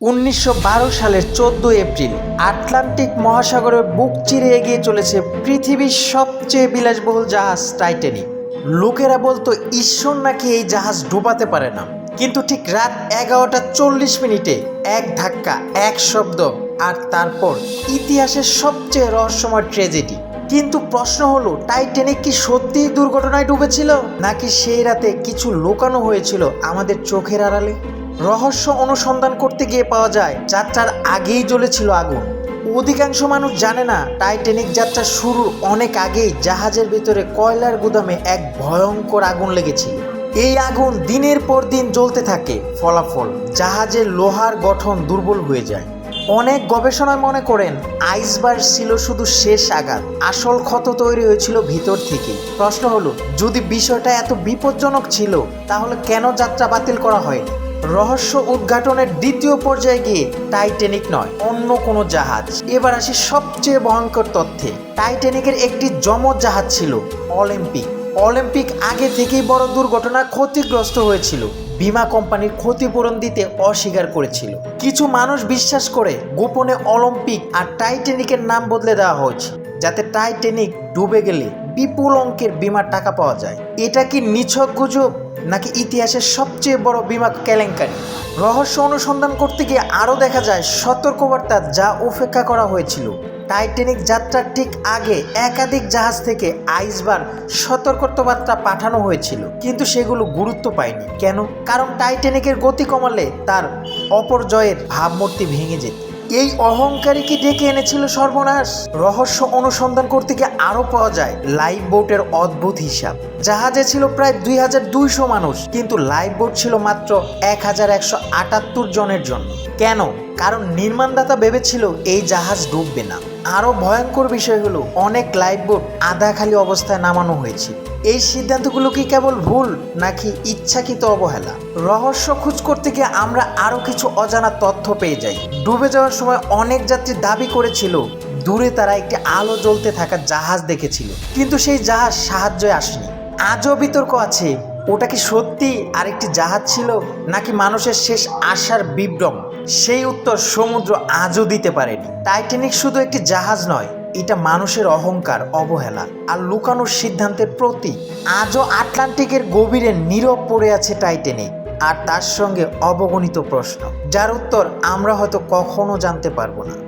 উনিশশো বারো সালের চোদ্দ এপ্রিল আটলান্টিক মহাসাগরের বুক চিরে এগিয়ে চলেছে পৃথিবীর সবচেয়ে বিলাসবহুল জাহাজ টাইটানিক। লোকেরা বলতো, ঈশ্বর নাকি এই জাহাজ ডুবাতে পারে না। কিন্তু ঠিক রাত এগারোটা চল্লিশ মিনিটে এক ধাক্কা, এক শব্দ আর তারপর ইতিহাসের সবচেয়ে রহস্যময় ট্রেজেডি কিন্তু প্রশ্ন হলো, টাইটানিক কি সত্যিই দুর্ঘটনায় ডুবেছিল? নাকি সেই রাতে কিছু লুকানো হয়েছিল আমাদের চোখের আড়ালে? রহস্য অনুসন্ধান করতে গিয়ে পাওয়া যায়, যাত্রার আগেই জ্বলেছিল আগুন। অধিকাংশ মানুষ জানে না, টাইটানিক যাত্রা শুরুর অনেক আগেই জাহাজের ভিতরে কয়লার গুদামে এক ভয়ঙ্কর আগুন লেগেছিল। এই আগুন দিনের পর দিন জ্বলতে থাকে, ফলাফল, জাহাজের লোহার গঠন দুর্বল হয়ে যায়। অনেক গবেষণায় মনে করেন, আইসবার ছিল শুধু শেষ আঘাত, আসল ক্ষত তৈরি হয়েছিল ভিতর থেকে। প্রশ্ন হলো, যদি বিষয়টা এত বিপজ্জনক ছিল, তাহলে কেন যাত্রা বাতিল করা হয়নি? রহস্য উদ্ঘাটনের দ্বিতীয় পর্যায়ে গিয়ে টাইটেনিক নয়, অন্য কোনো জাহাজ। এবার আসি সবচেয়ে ভয়ঙ্কর তথ্যে। টাইটেনিকের একটি যমজ জাহাজ ছিল অলিম্পিক। অলিম্পিক আগে থেকেই বড় দুর্ঘটনার ক্ষতিগ্রস্ত হয়েছিল। বিমা কোম্পানির ক্ষতিপূরণ দিতে অস্বীকার করেছিল। কিছু মানুষ বিশ্বাস করে গোপনে অলিম্পিক আর টাইটেনিকের নাম বদলে দেওয়া হয়েছে, যাতে টাইটানিক ডুবে গেলে বিপুল অঙ্কের বিমার টাকা পাওয়া যায়। এটা কি নিছক গুজব? নাকি ইতিহাসের সবচেয়ে বড় বিমা কেলেঙ্কারি? রহস্য অনুসন্ধান করতে গিয়ে আরও দেখা যায় সতর্কবার্তা যা উপেক্ষা করা হয়েছিল। টাইটানিক যাত্রার ঠিক আগে একাধিক জাহাজ থেকে আইসবার সতর্কবার্তা পাঠানো হয়েছিল, কিন্তু সেগুলো গুরুত্ব পায়নি। কেন? কারণ টাইটানিকের গতি কমালে তার অপরজয়ের ভাবমূর্তি ভেঙে যেত। এই অহংকারী কি ডেকে এনেছিল সর্বনাশ। রহস্য অনুসন্ধান করতে গিয়ে আরও পাওয়া যায়, লাইফ বোটের অদ্ভুত হিসাব। জাহাজে ছিল প্রায় দুই হাজার দুইশো মানুষ, কিন্তু লাইফ বোট ছিল মাত্র এক হাজার একশো আটাত্তর জনের জন্য। কেন? কারণ নির্মাণদাতা ভেবেছিল এই জাহাজ ডুববে না। আরও ভয়ঙ্কর বিষয় হলো, অনেক লাইফ বোট আধা খালি অবস্থায় নামানো হয়েছিল। এই সিদ্ধান্তগুলো কি কেবল ভুল নাকি ইচ্ছাকৃত অবহেলা? রহস্য খোঁজ করতে গিয়ে আমরা আরও কিছু অজানা তথ্য পেয়ে যাই। ডুবে যাওয়ার সময় অনেক যাত্রী দাবি করেছিল, দূরে তারা একটি আলো জ্বলতে থাকা জাহাজ দেখেছিল। কিন্তু সেই জাহাজ সাহায্যে আসেনি। আজও বিতর্ক আছে, ওটা কি সত্যি আরেকটি জাহাজ ছিল নাকি মানুষের শেষ আশার বিভ্রম? সেই উত্তর সমুদ্র আজও দিতে পারেনি। টাইটানিক শুধু একটি জাহাজ নয় এটা মানুষের অহংকার, অবহেলা আর লুকানোর সিদ্ধান্তের প্রতি আজও আটলান্টিকের গভীরে নীরব পড়ে আছে টাইটেনিক আর তার সঙ্গে অবগণিত প্রশ্ন, যার উত্তর আমরা হয়তো কখনো জানতে পারব না।